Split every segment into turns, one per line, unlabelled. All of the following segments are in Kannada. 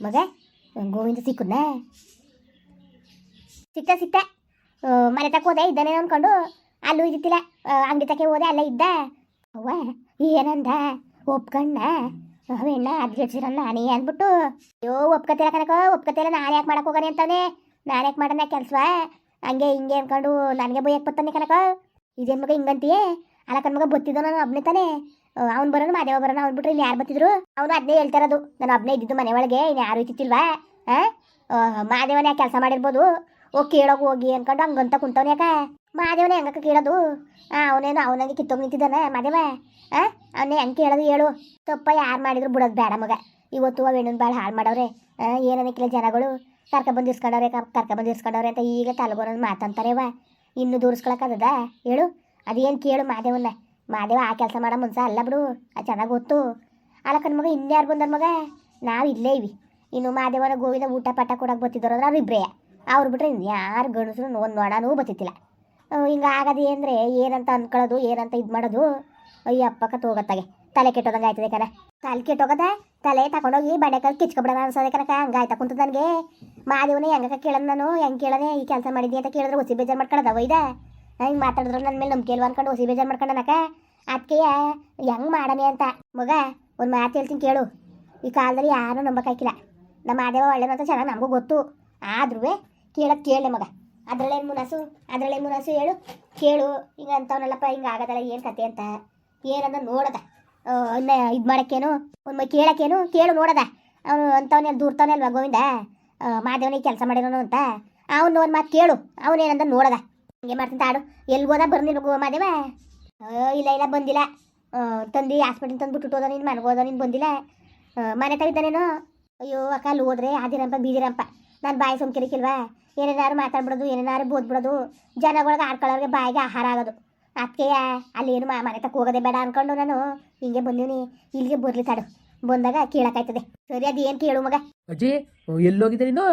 ಮಗ ಗೋವಿಂದ ಸಿಕ್ಕುದ್ನ? ಸಿಕ್ತ ಸಿಕ್ತ. ಮನೆ ತಕ್ಕ ಹೋದೆ, ಇದ್ದಾನೆ ಅಂದ್ಕೊಂಡು ಅಲ್ಲೂ ಇದ್ದಿತ್ತಿಲ್ಲ ಅಂಗಡಿ ತಕ್ಕೆ ಹೋದೆ, ಅಲ್ಲೇ ಇದ್ದ. ಅವ್ವ, ಏನಂದ? ಒಪ್ಕಣ್ಣ? ಅವೆಣ್ಣ ಅದ್ಗೆಡ್ಸಿರಲ್ಲ ನಾನೇ ಅಂದ್ಬಿಟ್ಟು, ಅಯ್ಯೋ ಒಪ್ಕತಿಲ್ಲ ಕನಕ ಒಪ್ಕತಿಲ್ಲ ನಾನು ಯಾಕೆ ಮಾಡಕ್ಕೆ ಹೋಗನಿ ಅಂತಾನೆ ನಾನು ಯಾಕೆ ಮಾಡೋಣ ಕೆಲ್ಸ ಹಂಗೆ ಹಿಂಗೆ ಅನ್ಕೊಂಡು ನನಗೆ ಬೈಯಕ್ಕೆ ಬರ್ತಾನೆ ಕನಕ ಇದೇನ್ ಮಗ ಹಿಂಗಂತೀಯೇ? ಅಲ್ಲ ಕಣ್ ಮಗ ಬತ್ತಿದ್ದೋ ನಾನು ಒಬ್ನೇ ತಾನೆ. ಅವ್ನು ಬರೋನು ಮಾದೇವ ಬರೋಣ ಅವ್ನು ಬಿಟ್ರೆ ಇಲ್ಲಿ ಯಾರು ಬತ್ತಿದ್ರು ಅವನು ಅದನ್ನೇ ಹೇಳ್ತಾರದು ನಾನು ಅಬ್ನೇ ಇದ್ದಿದ್ದು ಮನೆ ಒಳಗೆ ಇನ್ನು ಯಾರು ಇತ್ತಿಲ್ವಾ ಹಾಂ ಮಾದೇವನೇ ಕೆಲಸ ಮಾಡಿರ್ಬೋದು? ಓ, ಕೇಳೋಕೆ ಹೋಗಿ ಅನ್ಕೊಂಡು ಹಂಗಂತ ಕುಂತವ್ನ ಯಾಕೆ? ಮಾದೇವನೇ ಹೆಂಗಕ್ಕೆ ಕೇಳೋದು? ಹಾಂ ಅವನೇನು ಅವನಂಗೆ ಕಿತ್ತೋಗಿ ನಿಂತಿದ್ದಾನೆ ಮಾದೇವ ಹಾಂ ಅವನೇ ಹೆಂಗೆ ಕೇಳೋದು ಹೇಳು. ತಪ್ಪ ಯಾರು ಮಾಡಿದ್ರು ಬಿಡೋದು ಬೇಡ ಮಗ. ಇವತ್ತು ಆ ಭಾಳ ಹಾಳು ಮಾಡವ್ರೆ ಏನನ್ನಕ್ಕಿಲ್ಲ ಜನಗಳು? ಕರ್ಕೊಬಂದು ಇಸ್ಕೊಂಡವ್ರೆ ಕರ್ಕೊಬಂದು ಇಸ್ಕೊಂಡವ್ರೆ ಅಂತ ಈಗ ತಲೆಗೋರೊಂದು ಮಾತಂತಾರೆವ ಇನ್ನು ದೂರಿಸ್ಕೊಳಕ್ಕದ ಹೇಳು. ಅದೇನು ಕೇಳು ಮಾದೇವನ್ನ ಮಾದೇವ ಆ ಕೆಲಸ ಮಾಡೋ ಮುನ್ಸ ಅಲ್ಲ ಬಿಡು, ಅದು ಚೆನ್ನಾಗಿ ಗೊತ್ತು ಅಲ್ಲ ಕಣ್ ಮಗ ಇನ್ಯಾರು ಬಂದ ಮಗ? ನಾವು ಇಲ್ಲೇ ಇವಿ. ಇನ್ನು ಮಾದೇವನ ಗೋವಿಂದ ಊಟ ಪಟ ಕೊಡಕ್ಕೆ ಬರ್ತಿದ್ದವ್ರು ಅಂದ್ರೆ ಅವ್ರು ಇಬ್ಬರೇ ಅವ್ರು ಬಿಟ್ರೆ ಯಾರು ಗಣಸರು ಒಂದು ನೋಡನೂ ಬರ್ತಿತ್ತಿಲ್ಲ ಹಿಂಗೆ ಆಗೋದು ಏನಂತ ಅನ್ಕೊಳ್ಳೋದು ಏನಂತ ಇದು ಮಾಡೋದು? ಅಯ್ಯಪ್ಪಕ್ಕ ತೋಗತ್ತಾಗೆ. ತಲೆ ಕೆಟ್ಟೋದಂಗೆ ಆಯ್ತದೆ ಕಣ. ತಲೆ ಕೆಟ್ಟೋಗದ? ತಲೆ ತಗೊಂಡೋಗಿ ಬಣೆಕಲ್ ಕಿಚ್ಕೊಬಿಡೋಣ ಅನ್ಸೋದೆ ಕನಕ ಹಂಗಾಯ್ತಾ ಕುಂತದ ನನಗೆ? ಮಾದೇವನೇ ಹೆಂಗಕ್ಕ ಕೇಳೋದು ನಾನು? ಹೆಂಗೆ ಕೇಳನೆ ಈ ಕೆಲಸ ಮಾಡಿದ್ನಿ ಅಂತ ಕೇಳಿದ್ರೆ ಹೊಸಿ ಬೇಜಾರು ಮಾಡ್ಕೊಳ್ಳೋದ ಒಯ್ದ ಹಿಂಗೆ ಮಾತಾಡಿದ್ರು ನನ್ನ ಮೇಲೆ ನಂಬಿಕೆ ಇಲ್ವ ಅನ್ಕೊಂಡು ಹೊಸಿ ಬೇಜಾರು ಮಾಡ್ಕೊಂಡನಕ ಅದಕ್ಕೆಯ ಹೆಂಗೆ ಮಾಡನೆ ಅಂತ? ಮಗ, ಒಂದು ಮಾತು ಹೇಳ್ತೀನಿ ಕೇಳು. ಈ ಕಾಲದಲ್ಲಿ ಯಾರೂ ನಂಬಕ್ಕಾಗಿಲ್ಲ ನಮ್ಮ ಮಾದೇವ ಒಳ್ಳೆದಂತ ಚೆನ್ನಾಗಿ ನಮಗೂ ಗೊತ್ತು. ಆದ್ರೂ ಕೇಳಕ್ಕೆ ಕೇಳಲೆ ಮಗ. ಅದರಲ್ಲೇನು ಮುನಸು ಅದರಲ್ಲೇನು ಮುನಸು ಹೇಳು. ಕೇಳು. ಹಿಂಗೆ ಅಂತವನಲ್ಲಪ್ಪ, ಹಿಂಗೆ ಆಗೋದಲ್ಲ, ಏನು ಕತೆ ಅಂತ. ಏನಂದ ನೋಡದ. ಇದು ಮಾಡೋಕ್ಕೇನು? ಒಂದು ಕೇಳಕ್ಕೇನು? ಕೇಳು ನೋಡದ. ಅವನು ಅಂಥವನೇ ದೂರ್ತವನೇ ಅಲ್ವಾ ಗೋವಿಂದ? ಮಾದೇವನಿಗೆ ಕೆಲಸ ಮಾಡಿರೋನು ಅಂತ. ಅವನು ಒಂದು ಮಾತು ಕೇಳು. ಅವನೇನಂದ ನೋಡದ. ಹಿಂಗೆ ಮಾಡ್ತೀನಿ ತಾಡು. ಎಲ್ಲಿ ಹೋದ ಬಂದಿರ್ಬೇಕು ಮಾದೇವ? ಇಲ್ಲ ಇಲ್ಲ ಬಂದಿಲ್ಲ. ತಂದು ಹಾಸ್ಪಿಟಲ್ ತಂದು ಬಿಟ್ಟು ಹೋದ ನೀನು ಮನೆಗೆ ಹೋದ ನೀನು ಬಂದಿಲ್ಲ. ಮನೆ ತಗಿದ್ದಾನೇನು ಅಯ್ಯೋ ಅಕ್ಕ ಅಲ್ಲಿ ಹೋದ್ರೆ ಆದಿರಂಪ ಬೀದಿರಂಪ. ನಾನು ಬಾಯಿ ಸುಮ್ಕಿರಿಕಿಲ್ವಾ ಏನೇನಾರು ಮಾತಾಡ್ಬಿಡೋದು ಏನೇನಾರು ಬೋದ್ಬಿಡೋದು. ಜನಗಳಿಗೆ ಆಡ್ಕೊಳ್ಳೋರಿಗೆ ಬಾಯಿಗೆ ಆಹಾರ ಆಗೋದು. ಅದಕ್ಕೆ ಅಲ್ಲಿ ಏನು ಮನೆ ತಕ್ಕ ಹೋಗೋದೇ ಬೇಡ ಅನ್ಕೊಂಡು ನಾನು. ಹಿಂಗೆ ಬಂದೀನಿ ಇಲ್ಲಿಗೆ ಬರ್ಲಿ ತಾಡು. ಬಂದಾಗ ಕೇಳಕ್ಕಾಯ್ತದೆ. ಸರಿ ಅದು ಏನು ಕೇಳು ಮಗ.
ಅಜ್ಜಿ ಎಲ್ಲೋಗಿದ್ದೆ ನೀನು?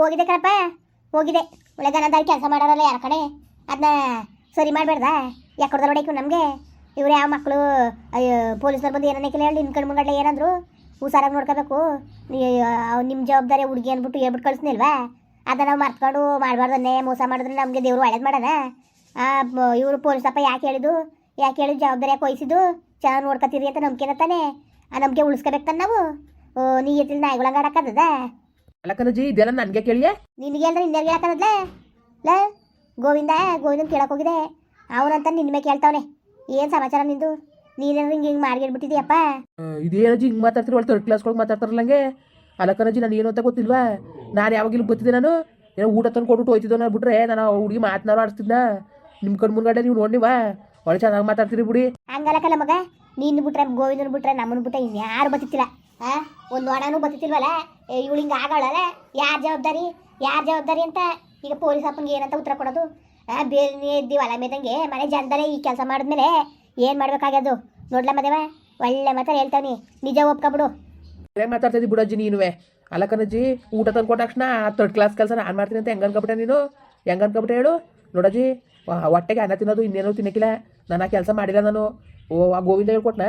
ಹೋಗಿದೆ ಕಣಪ್ಪ. ಹೋಗಿದೆ ಒಳ್ಳೆ ಗನದಾರಿ ಕೆಲಸ ಮಾಡೋರಲ್ಲ ಯಾರ ಕಡೆ? ಅದನ್ನ ಸರಿ ಮಾಡಬೇಡ್ದ? ಯಾಕೊಡ್ದ ನೋಡಕ್ಕೆ ನಮಗೆ? ಇವ್ರು ಯಾವ ಮಕ್ಕಳು ಅಯ್ಯೋ ಪೊಲೀಸರು ಬಂದು ಏನನ್ನ ಕೇಳಿ ಹೇಳಿ ನಿನ್ನ ಕಣ್ಣು ಮುಂಗಡ್ಲೆ ಏನಂದ್ರು? ಹುಷಾರಾಗಿ ನೋಡ್ಕೋಬೇಕು. ನಿಮ್ಮ ಜವಾಬ್ದಾರಿ ಹುಡುಗಿ ಅಂದ್ಬಿಟ್ಟು ಹೇಳ್ಬಿಟ್ಟು ಕಳಿಸ್ನಿಲ್ವಾ ಅದನ್ನ ನಾವು ಮರ್ತ್ಕೊಂಡು ಮಾಡಬಾರ್ದನ್ನೇ ಮೋಸ ಮಾಡಿದ್ರೆ ನಮಗೆ ದೇವರು ಒಳ್ಳೇದು ಮಾಡೋಣ ಇವರು ಪೊಲೀಸಪ್ಪ ಯಾಕೆ ಹೇಳಿದ್ದು? ಯಾಕೆ ಹೇಳಿದ್ದು ಜವಾಬ್ದಾರಿ ಯಾಕೆ ವಹಿಸಿದ್ದು? ಚೆನ್ನಾಗಿ ನೋಡ್ಕೊತೀರಿ ಅಂತ ನಂಬಿಕೆ ತಾನೆ? ಆ, ನಂಬಿಕೆ ಉಳಿಸ್ಕೋಬೇಕು ತಾನೆ ನಾವು? ನೀ ಎತ್ತಿಲ್ ನಾಯಿಗಳಂಗೆ ಆಡಕ್ಕದ
ಅಲ್ಲ ಕಣಜ್ಜಿ ಇದೆಲ್ಲ ನನಗೆ ಕೇಳಿಯೇ?
ನಿನಗೆ ಅಂದ್ರೆ ನಿನ್ನೆಗೆ ಯಾಕಂದ್ಲೆ ಲ ಗೋವಿಂದ ಗೋವಿಂದನ್ ಕೇಳಕ್ ಹೋಗಿದೆ. ಅವನಂತ ನಿನ್ನ ಮೇಲೆ ಕೇಳ್ತಾವನೆ. ಏನ್ ಸಮಾಚಾರ ನಿಂದು? ನೀನೇನು ಹಿಂಗೆ ಹಿಂಗೆ ಮಾಡ್ಗಿಡ್ಬಿಟ್ಟಿದ್ಯಪ್ಪ
ಇದೇನಜ್ಜಿ ಹಿಂಗೆ ಮಾತಾಡ್ತಿರೋ ಒಳ್ಳೆ ತರ್ಡ್ ಕ್ಲಾಸ್ಗಳಿಗೆ ಮಾತಾಡ್ತಾರಲ್ಲ ಹಂಗೆ ಅಲ್ಲ ಕಣಜ್ಜಿ ನಾನು ಏನು ಅಂತ ಗೊತ್ತಿಲ್ವಾ? ನಾನು ಯಾವಾಗಿಲ್ಲ ಗೊತ್ತಿದ್ದೆ ನಾನು? ಏನೋ ಊಟ ತಂದು ಕೊಟ್ಟು ಹೋಯ್ತಿದ್ದೋ ನಾನು ಬಿಟ್ರೆ ನಾನು ಹುಡುಗಿ ಮಾತನಾಡೋ ಆಡಿಸ್ತಿದ್ನ. ನಿಮ್ಮ ಕಣ್ ಮುಂದ್ಗಡೆ ನೀವು ನೋಡಿವಾ ಒಳ್ಳೆ ಚೆನ್ನಾಗಿ ಮಾತಾಡ್ತೀರಿ ಬಿಡಿ.
ಹಂಗಲ್ಲಕಲ್ಲ ಮಗ. ನೀನು ಬಿಟ್ರೆ ಗೋವಿಂದನ್ ಬಿಟ್ರೆ ನಮ್ಮನ್ನು ಬಿಟ್ರೆ ಇನ್ಯಾರು ಬತ್ತಿತ್ತಿಲ್ಲ ಒಂದು ನೋಡಾನು ಏ, ಇವಳು ಹಿಂಗೆ ಆಗೋಳಲ್ಲ ಯಾರ ಜವಾಬ್ದಾರಿ? ಯಾರು ಜವಾಬ್ದಾರಿ ಅಂತ? ಈಗ ಪೊಲೀಸ್ ಅಪ್ಪಂಗೆ ಏನಂತ ಉತ್ತರ ಕೊಡೋದು? ಬೇರೆ ಇದ್ದೀವಿ ಅಲ್ಲ ಮೇದಂಗೆ? ಮನೆ ಜನದಲ್ಲೇ ಈ ಕೆಲಸ ಮಾಡಿದ್ಮೇಲೆ ಏನು ಮಾಡ್ಬೇಕಾಗ್ಯದು? ನೋಡ್ಲ ಮದೇವ? ಒಳ್ಳೆ ಮಾತಾರು ಹೇಳ್ತಾವನಿ. ನಿಜ ಒಪ್ಕೊಬಿಡು.
ಏನು ಮಾತಾಡ್ತಿದ್ದಿ ಬಿಡಜ್ಜಿ ನೀನುವೆ? ಅಲ್ಲ ಕಣಜ್ಜಿ, ಊಟ ತಂದು ಕೊಟ್ಟ ತಕ್ಷಣ ಥರ್ಡ್ ಕ್ಲಾಸ್ ಕೆಲಸ ನಾನು ಮಾಡ್ತೀನಿ ಅಂತ ಹೆಂಗೆ ಅನ್ಕೊಬಿಟ್ಟೆ ನೀನು? ಹೆಂಗೆ ಅನ್ಕೊಬಿಟ್ಟೆ ಹೇಳು? ನೋಡಜ್ಜಿ ಹೊಟ್ಟೆಗೆ ಅನ್ನ ತಿನ್ನೋದು ಇನ್ನೇನೋ ತಿನ್ನಕ್ಕಿಲ್ಲ. ನಾನು ಆ ಕೆಲಸ ಮಾಡಿಲ್ಲ ನಾನು. ಓ, ಆ ಗೋವಿಂದ ಹೇಳ್ಕೊಟ್ನ?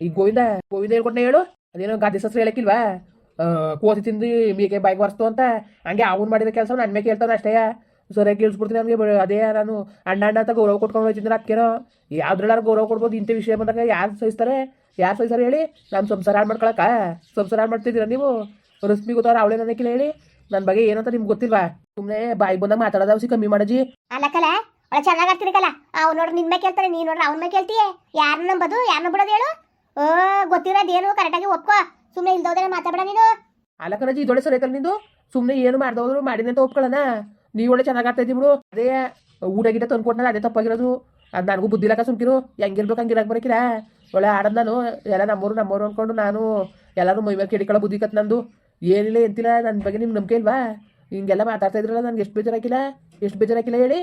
ಈ ಗೋವಿಂದ ಗೋವಿಂದ ಹೇಳ್ಕೊಟ್ನ ಹೇಳು? ಅದೇನೋ ಗಾದಿ ಸಸ್ರು ಹೇಳಕ್ಕಿಲ್ವಾ? ಕೋತಿ ತಿಂದು ಮೀಕೆ ಬೈಕ್ ಬರ್ಸ್ತು ಅಂತ. ಹಂಗೆ ಅವ್ನು ಮಾಡಿದ ಕೆಲಸ ನನ್ನ ಮೇಲೆ ಕೇಳ್ತಾನೆ ಅಷ್ಟೇ. ಸರಿಯಾಗಿ ಕೇಳಿಸ್ಬಿಡ್ತೀನಿ ನನಗೆ ಅದೇ ನಾನು ಅಣ್ಣ ಅಣ್ಣ ಅಂತ ಗೌರವ ಕೊಟ್ಕೊಂಡು ಹೋಗ್ತಿದ್ರೆ ಅದಕ್ಕೇನೋ ಯಾವ್ದ್ರಲ್ಲಾರು ಗೌರವ ಕೊಡ್ಬೋದು ಇಂಥ ವಿಷಯ ಬಂದಾಗ ಯಾರು ಸಹಿಸ್ತಾರೆ? ಯಾರು ಸಹಿಸ್ತಾರೆ ಹೇಳಿ? ನಮ್ಮ ಸಂಸಾರ ಹಾಳು ಮಾಡ್ಕೊಳಕ್ಕ? ಸಂಸಾರ ಹಾಳು ಮಾಡ್ತಿದ್ದೀರಾ ನೀವು? ರಶ್ಮಿ ಗೊತ್ತಾರ ಅವಳೇ ನನಗಿಲ್ಲ ಹೇಳಿ. ನನ್ನ ಬಗ್ಗೆ ಏನಂತ ನಿಮ್ಗೆ ಗೊತ್ತಿಲ್ವಾ? ಸುಮ್ಮನೆ ಬಾಯಿ ಬಂದಾಗ ಮಾತಾಡೋದು ಅವಸಿ ಕಮ್ಮಿ ಮಾಡಜಿ
ಅಲ್ಲಕ್ಕಲ್ಲ ಒಳ್ಳೆ ಚೆನ್ನಾಗಿ ಆಗ್ತಿರಕಲ್ಲ ಅವ್ನು ನೋಡ್ರಿ ನಿನ್ ಮೇಲೆ ಕೇಳ್ತಾನೆ, ನೀನು ನೋಡ್ರಿ ಅವ್ನ ಮೇಲೆ ಕೇಳ್ತೀಯ? ಯಾರನ್ನ ನಂಬೋದು ಯಾರನ್ನ ಬಿಡೋದು ಹೇಳು? ಓ ಗೊತ್ತಿರೋದೇನು ಕರೆಕ್ಟಾಗಿ ಒಪ್ಕೋ. ಸುಮ್ಮನೆ ಇಲ್ದೋದ್ರೆ ಮಾತಾಡ ನೀನು.
ಅಲ್ಲ ಕಣಜಿ ಇದೊಳೆ ಸರಿ ಐತಲ್ಲ ನಿಂದು? ಸುಮ್ಮನೆ ಏನು ಮಾಡ್ದೋದ್ರು ಮಾಡಿದೆ ಅಂತ ಒಪ್ಕೊಳ್ಳೋಣ. ನೀವು ಒಳ್ಳೆ ಚೆನ್ನಾಗಿ ಇದ್ದೀವಿ ಬಿಡು. ಅದೇ ಊಟ ಗಿಟ ತಂದ್ಕೊಟ್ನಲ್ಲ ಅದೇ ತಪ್ಪಾಗಿರೋದು. ಅದು ನನಗೂ ಬುದ್ಧಿ ಇಲ್ಲಕ ಸುಮ್ಕಿರು. ಹೆಂಗಿರ್ಬೇಕು ಹಂಗಿರಕ್ಕೆ ಬರಕಿಲ್ಲ. ಒಳ್ಳೆ ಆಡದ್ ನಾನು. ಎಲ್ಲ ನಮ್ಮೂರು ನಮ್ಮೂರು ಅನ್ಕೊಂಡು ನಾನು ಎಲ್ಲರೂ ಮೈ ಮೇಲೆ ಕೆಡಿಕೊಳ್ಳೋ ಬುದ್ಧಿ ಕತ್ ನಂದು. ಏನಿಲ್ಲ ಎಂತಿಲ್ಲ ನನ್ನ ಬಗ್ಗೆ ನಿಮ್ಗೆ ನಂಬಿಕೆ ಇಲ್ವಾ? ಹಿಂಗೆಲ್ಲ ಮಾತಾಡ್ತಾ ಇದ್ರಲ್ಲ ನನಗೆ ಎಷ್ಟು ಬೇಜಾರಾಕಿಲ್ಲ ಎಷ್ಟು ಬೇಜಾರಾಕಿಲ್ಲ ಹೇಳಿ?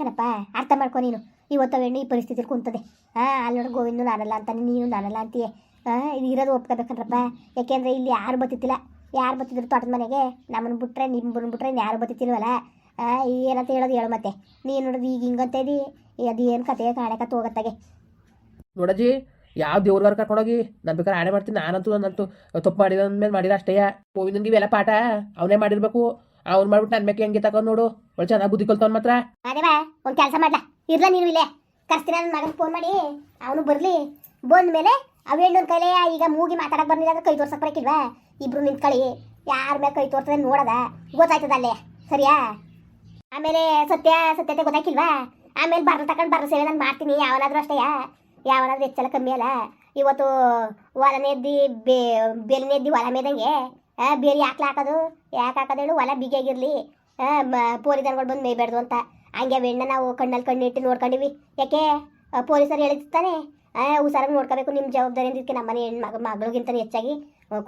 ಕಣಪ್ಪ. ಅರ್ಥ ಮಾಡ್ಕೊ ನೀನು. ಇವತ್ತು ಅವೆಣ್ಣೆ ಈ ಪರಿಸ್ಥಿತಿ ಕುಂತದೆ. ಹಾಂ ಅಲ್ಲಿ ನೋಡಿ ಗೋವಿಂದು ನಾನಲ್ಲ ಅಂತಾನೆ ನೀನು ನಾನಲ್ಲ ಅಂತೀಯ. ಹಾಂ ಇದು ಇರೋದು ಒಪ್ಕೋಬೇಕಂದ್ರಪ್ಪ. ಯಾಕೆಂದರೆ ಇಲ್ಲಿ ಯಾರು ಬತ್ತಿತ್ತಿಲ್ಲ ಯಾರು ಬತ್ತಿದ್ರು ತೋಟದ ಮನೆಗೆ? ನಮ್ಮನ್ನು ಬಿಟ್ರೆ ನಿಮ್ಮನ್ನು ಬಿಟ್ರೆ ಯಾರು ಬತ್ತಿತ್ತಿಲ್ವಲ್ಲ ಆ, ಏನಂತ ಹೇಳೋದು ಹೇಳು ಮತ್ತೆ. ನೀನು ನೋಡೋದು ಈಗ ಹಿಂಗಂತ ಇದಿ. ಅದು ಏನು ಕತೆ ಕಾಣಕತ್ತ ಹೋಗತ್ತಾಗೆ.
ನೋಡಜ್ಜಿ ಯಾವ ದೇವ್ರಗಾರ ಕರ್ಕೊಂಡೋಗಿ? ನಾನು ಬೇಕಾದ್ರೆ ಆಣೆ ಮಾಡ್ತೀನಿ ನಾನಂತೂ ನನ್ನಂತೂ ತಪ್ಪು ಮಾಡಿದ ಅಂದಮೇಲೆ ಮಾಡಿರ ಅಷ್ಟೇ. ಗೋವಿಂದನ್ಗೆ ಇವೆಲ್ಲ ಪಾಠ ಅವನೇ ಮಾಡಿರ್ಬೇಕು. ಅವ್ನು ಮಾಡ್ಬಿಟ್ಟು ನನ್ನ ಮೇಲೆ ಹೆಂಗೆ ತಗೊಂಡು ನೋಡು. ಒಳ್ಳೆ ಚೆನ್ನಾಗಿ ಬುದ್ಧಿ ಕಲ್ತವ್ನ ಮಾತ್ರ.
ಒಂದು ಕೆಲಸ ಮಾಡ್ಲಾ? ಇರ್ಲ ನೀನು ಇಲ್ಲೇ. ಕರ್ಸ್ತೀನಿ ನನ್ನ ಮಗನ ಫೋನ್ ಮಾಡಿ. ಅವನು ಬರಲಿ. ಬಂದ ಮೇಲೆ ಅವೇಣ್ಣನ ಕೈಲೇ ಈಗ ಮೂಗಿ ಮಾತಾಡಕ್ಕೆ ಬಂದಿಲ್ಲ ಅಂದ್ರೆ ಕೈ ತೋರ್ಸಕ್ಕೆ ಬರಕಿಲ್ವಾ? ಇಬ್ರು ನಿಂತ್ಕೊಳ್ಳಿ ಯಾರ ಮೇಲೆ ಕೈ ತೋರ್ತದೆ ನೋಡದ. ಗೊತ್ತಾಯ್ತದ ಅಲ್ಲೇ. ಸರಿಯಾ? ಆಮೇಲೆ ಸತ್ಯ, ಸತ್ಯತೆ ಗೊತ್ತಾಕಿಲ್ವಾ ಆಮೇಲೆ ಬರ್ರ ತಗೊಂಡು ಬರ್ರ ಸೇವೆ ನಾನು ಮಾಡ್ತೀನಿ. ಯಾವನಾದ್ರೂ ಅಷ್ಟೇ ಯಾವನಾದ್ರೂ ಹೆಚ್ಚೆಲ್ಲ ಕಮ್ಮಿ ಅಲ್ಲ. ಇವತ್ತು ಹೊಲನೇ ಎದ್ದಿ ಬೇ, ಬೇಲಿನೇ ಎದ್ದಿ ಹೊಲ ಮೇದಂಗೆ. ಬೇರೆ ಯಾಕೆ ಹಾಕೋದು? ಯಾಕೆ ಹಾಕೋದು ಹೇಳು? ಹೊಲ ಬಿಗಿಯಾಗಿರ್ಲಿ. ಬಂದು ಮೇಯ್ಬೇಡ್ದು ಅಂತ. ಹಂಗೆ ಬೆಣ್ಣ ನಾವು ಕಣ್ಣಲ್ಲಿ ಕಣ್ಣಿಟ್ಟು ನೋಡ್ಕೊಂಡಿವಿ. ಯಾಕೆ? ಪೊಲೀಸರು ಹೇಳಿರ್ತಾನೆ. ಹುಷಾರಾಗಿ ನೋಡ್ಕೋಬೇಕು ನಿಮ್ಮ ಜವಾಬ್ದಾರಿ ಅಂದಿದ್ದಕ್ಕೆ ನಮ್ಮನೆ ಮಗ ಮಗಳಿಗಿಂತ ಹೆಚ್ಚಾಗಿ.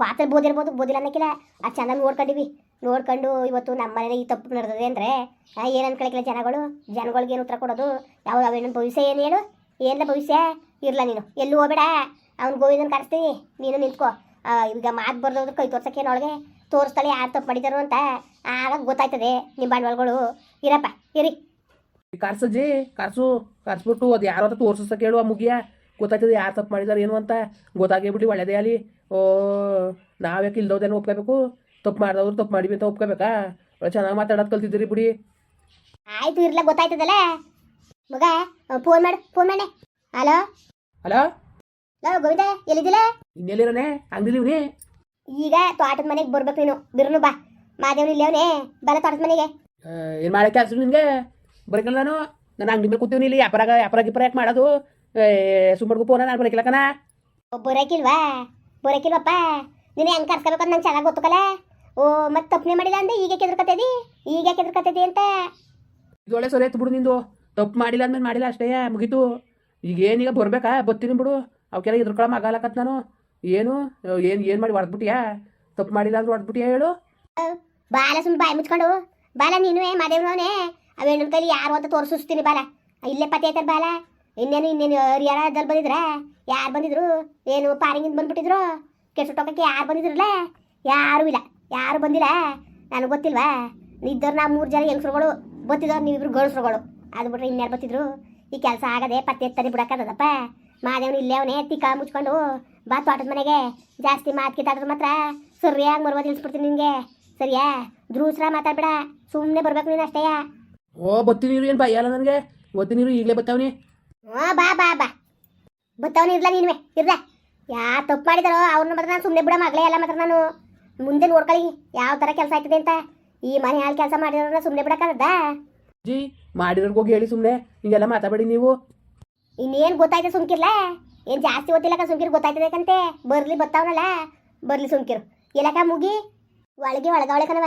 ಕ್ವಾತಲ್ಲಿ ಬೋದಿರ್ಬೋದು, ಬೋದಿಲ್ಲ ಅನ್ನಕ್ಕಿಲ್ಲ. ಅದು ಚೆನ್ನಾಗಿ ನೋಡ್ಕೊಂಡಿವಿ. ನೋಡ್ಕೊಂಡು ಇವತ್ತು ನಮ್ಮ ಮನೇಲಿ ಈ ತಪ್ಪು ನಡೆದಿದೆ ಅಂದರೆ ಏನು ಅನ್ಕೊಳಕಿಲ್ಲ ಜನಗಳು. ಜನಗಳಿಗೆ ಏನು ಉತ್ತರ ಕೊಡೋದು? ಯಾವ ಅವೇನು ಭವಿಷ್ಯ ಏನು ಹೇಳು? ಏನಿಲ್ಲ ಭವಿಷ್ಯ? ಇರಲ್ಲ ನೀನು. ಎಲ್ಲೂ ಹೋಗ್ಬೇಡ. ಅವ್ನು ಗೋವಿಂದನ ಕರೆಸ್ತೀವಿ ನೀನು ನಿಂತ್ಕೋ. ಈಗ ಮಾತು ಬರ್ದೋದು ಕೈ ತೋರ್ಸಕ್ಕೇನೊಳಗೆ ತೋರಿಸ್ತಾಳೆ ಯಾರು ತಪ್ಪು ಮಾಡಿದಾರು ಅಂತ ಆಗ ಗೊತ್ತಾಯ್ತದೆ ನಿಮ್ಮ ಬಂಡವಾಳಗಳು. ಇರಪ್ಪ, ಇರಿ.
ಕಾರ್ಸಜ್ಜಿ ಕಾರ್ಸು ಕಾರ್ಸ್ಬಿಟ್ಟು ಅದು ಯಾರು ಅಂತ ಕೇಳುವ ಮುಗಿಯ. ಗೊತ್ತಾಗ್ತದೆ ಯಾರು ತಪ್ಪು ಮಾಡಿದಾರೆ ಏನು ಅಂತ. ಗೊತ್ತಾಗೇ ಬಿಟ್ಟು ಒಳ್ಳೆದೇ ಅಲ್ಲಿ ಓ ನಾವ್ಯಾಕೆ ಇಲ್ದೋದೇನೋ ಒಪ್ಕೋಬೇಕು? ತಪ್ಪು ಮಾಡಿದವ್ರು ತಪ್ಪು ಮಾಡಿವಿ ಅಂತ ಒಪ್ಕೋಬೇಕಾ? ಒಳ್ಳೆ ಚೆನ್ನಾಗಿ ಮಾತಾಡೋದು ಕಲ್ತಿದ್ದೀರಿ ಬಿಡಿ.
ಆಯ್ತು ಇರ್ಲ ಗೊತ್ತಾಯ್ತದಲ್ಲ? ಮಗ ಫೋನ್ ಮಾಡು ಫೋನ್ ಮಾಡಿ. ಹಲೋ?
ಹಲೋ?
ಹಲೋ ಗೋವಿಂದ ಎಲ್ಲಿದ್ದಿಲ್ಲ
ಇನ್ನೆಲ್ಲಿರನೆ? ಅಂಗಡಿಲಿ ಇವ್ರಿ
ಈಗ ತೋಟದ ಮನೆಗೆ ಬರ್ಬೇಕು ನೀನು. ಬಿರುನು ಬಾ. ಮಾದೇವ್ನ ಇಲ್ಲವನೇ? ಬರ ತೋಟದ ಮನೆಗೆ.
ಏನು ಮಾಡಕ್ಕೆ ನಿನಗೆ? ಬರಕಲ್ಲ ನಾನು? ನಾನು ಅಂಗಡಿ ಮೇಲೆ ಕೂತೀವಿ ಇಲ್ಲಿ ವ್ಯಾಪಾರ ವ್ಯಾಪಾರ ಗಿಪಾರ ಯಾಕೆ ಮಾಡೋದು ಸುಮ್ಮಡ್ಗು ಫೋನ ನಾನು ಬರಕಿಲ್ಲ ಕಣ
ಬರೋಕಿಲ್ವಾ? ಬರೋಕಿಲ್ವಪ್ಪ? ನೀನು ಹೆಂಗೆ ಕರ್ಸ್ಕೋಬೇಕು ನಂಗೆ ಚೆನ್ನಾಗಿ ಗೊತ್ತಕಲ್ಲ ಓ ಮತ್ತೆ ತಪ್ಪನೆ ಮಾಡಿಲ್ಲ ಅಂದ್ರೆ ಈಗ ಕೆದ್ರಕತ್ತದಿ? ಈಗ ಕೆದ್ರಕತ್ತದಿ ಅಂತ?
ಇದೊಳ್ಳೆ ಸೊಲೆ ಆಯ್ತು ಬಿಡು ನಿಂದು. ತಪ್ಪು ಮಾಡಿಲ್ಲ ಅಂದ್ಮೇಲೆ ಮಾಡಿಲ್ಲ ಅಷ್ಟೇ ಮುಗೀತು. ಈಗ ಏನೀಗ ಬರ್ಬೇಕಾ? ಬರ್ತೀನಿ ಬಿಡು. ಅವಕ್ಕೆಲ್ಲ ಇದ್ರಕೊಳ ಆಗಲ್ಲಕತ್ ನಾನು. ಏನು? ಏನು ಏನು ಮಾಡಿ ಹೊಡೆದ್ಬಿಟ್ಟಿಯಾ ತಪ್ಪು ಮಾಡಿಲ್ಲ ಅಂದ್ರೆ ಹೊಡೆದ್ಬಿಟ್ಟಿಯಾ ಹೇಳು?
ಬಾಲ ಸುಮ್ಮನೆ ಬಾಯಿ ಮುಚ್ಕೊಂಡು. ಬಾಲ ನೀನು ಮಾದೇವ್ನವನೇ. ಅವೇಣ್ಣನ ಕೈಲಿ ಯಾರು ಅಂತ ತೋರಿಸ್ತೀನಿ ಬಾಲ. ಇಲ್ಲೇ ಪತ್ತೆ ಐತಾರ ಬಾಲ. ಇನ್ನೇನು ಇನ್ನೇನು ಹರಿಯಾಣದಲ್ಲಿ ಬಂದಿದ್ರ? ಯಾರು ಬಂದಿದ್ರು? ಏನು ಪಾರಿಂಗಿಂದ ಬಂದ್ಬಿಟ್ಟಿದ್ರು? ಟೋಕಕ್ಕೆ ಯಾರು ಬಂದಿದ್ರಲ್ಲ? ಯಾರೂ ಇಲ್ಲ. ಯಾರು ಬಂದಿಲ್ಲ? ನನಗೆ ಗೊತ್ತಿಲ್ವಾ? ಇದ್ದವ್ರು ನಾವು ಮೂರು ಜನ ಹೆಂಗಸ್ರುಗಳು. ಬತ್ತಿದವ್ರು ನೀವಿಬ್ರು ಗಂಡಸ್ರುಗಳು ಅದು ಬಿಟ್ರೆ ಇನ್ಯಾರು ಬತ್ತಿದ್ರು ಈ ಕೆಲಸ ಆಗದೆ ಪತ್ತೆ ಎತ್ತರಿ ಬಿಡಕ್ಕದಪ್ಪ ಮಾದೇವನು ಇಲ್ಲೇ ಅವನೇ ತಿಕ್ಕ ಮುಚ್ಕೊಂಡು ಬಾ ತೋಟದ ಮನೆಗೆ. ಜಾಸ್ತಿ ಮಾತು ಕಿತ್ತಾಡ್ರೆ ಮಾತ್ರ. ಸರಿಯಾಗಿ ಮರುವ ತಿಳಿಸ್ಬಿಡ್ತೀನಿ ನಿನಗೆ. ಸರಿಯಾ? ಧ್ರೂಸ್ರ ಮಾತಾಡ್ಬೇಡ. ಸುಮ್ಮನೆ ಬರ್ಬೇಕು ನೀನು ಅಷ್ಟೇಯ?
ಓ ಬತ್ತೀನಿ ಏನು ಭಯ ನನಗೆ? ಬತ್ತೀನಿ ಈಗಲೇ ಬತ್ತಾವನಿ
ಹ್ಞೂ ಬಾ ಬಾ ಬಾ. ಬತ್ತವನು ಇರ್ಲ ನೀನುವೆ ಇರ್ಲ. ಯಾ ತಪ್ಪು ಮಾಡಿದಾರೋ ಅವ್ರನ್ನ ಮಾತ್ರ ನಾನು ಸುಮ್ಮನೆ ಬಿಡ ಮಗಳೇ ಎಲ್ಲ ಮಾತ್ರ ನಾನು. ಮುಂದೆ ನೋಡ್ಕೊಳ್ಳಿ ಯಾವ ಥರ ಕೆಲಸ ಆಯ್ತದೆ ಅಂತ. ಈ ಮನೆ ಹಾಲು ಕೆಲಸ ಮಾಡಿರೋರನ್ನ ಸುಮ್ಮನೆ ಬಿಡಕ್ಕಾಗದ
ಜಿ ಹೋಗಿ ಹೇಳಿ ಸುಮ್ಮನೆ ಹಿಂಗೆಲ್ಲ ಮಾತಾಡಬೇಡಿ ನೀವು.
ಇನ್ನೇನು ಗೊತ್ತಾಯ್ತು ಸುಮ್ಕಿರ್ಲ? ಏನು ಜಾಸ್ತಿ ಗೊತ್ತಿಲ್ಲಕ ಸುಮ್ಕಿರ್ ಗೊತ್ತಾಯ್ತದೆ ಕಂತೆ ಬರ್ಲಿ ಬತ್ತಾವನಲ್ಲ. ಬರ್ಲಿ ಸುಮ್ಕಿರು. ಇಲ್ಲಕ ಮುಗಿ ಒಳಗೆ ಒಳಗ ಕಣವ